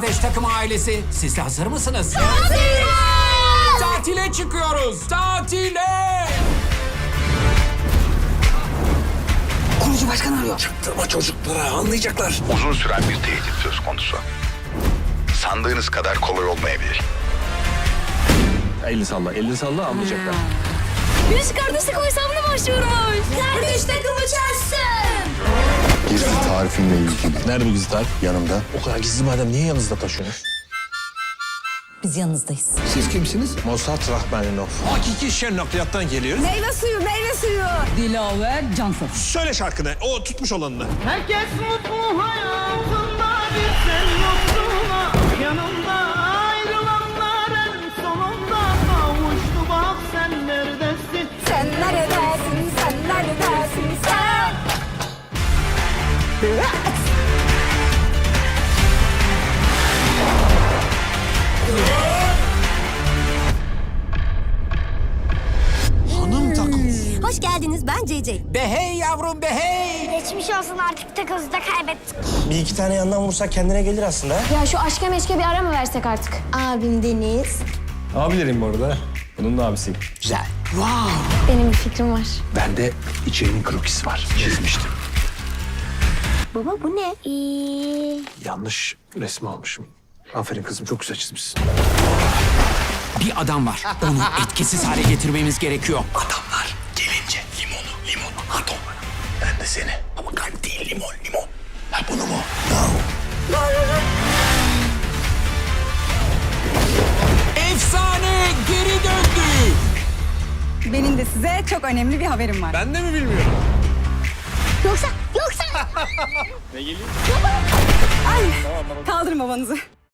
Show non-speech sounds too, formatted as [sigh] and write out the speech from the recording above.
Kardeş takım ailesi, siz de hazır mısınız? Tatile çıkıyoruz. Tatile! Kurucu başkan arıyor. Çaktırma çocuklara anlayacaklar. Uzun süren bir tehdit söz konusu. Sandığınız kadar kolay olmayabilir. Elini salla, elini salla anlayacaklar. Birisi kardeş takım hesabına Gizli tarifinle ilgili. Nerede bu gizli tarif? Yanımda. O kadar gizli madem niye yanınızda taşıyorsunuz? Biz yanınızdayız. Siz kimsiniz? Mossad Rahmaninov. Hakiki şen nakliyattan geliyoruz. Meyve suyu, meyve suyu. Dilaver Cansın. Söyle şarkını, o tutmuş olanını. Herkes mutlu hayatında bir sen Hoş geldiniz, ben CC. Be hey yavrum be hey! Geçmiş olsun artık takımızda kaybettik. Bir iki tane yandan vursak kendine gelir aslında. Ya şu aşka meşke bir ara mı versek artık? Abim Deniz. Abilerim bu arada. Bunun da abisiyim. Güzel. Benim bir fikrim var. Bende içerinin krokisi var. Çizmiştim. Baba bu ne? Ee, Yanlış resmi almışım. Aferin kızım, çok güzel çizmişsin. Bir adam var. Onu etkisiz hale getirmemiz gerekiyor. Adamlar limonu, limonu at onlara. Ben de seni. Ama kalp değil, limon, limon. Ha bunu mu? Efsane geri döndü. Benim de size çok önemli bir haberim var. Ben de mi bilmiyorum? yoksa, yoksa. [laughs] Kaldırın babanızı.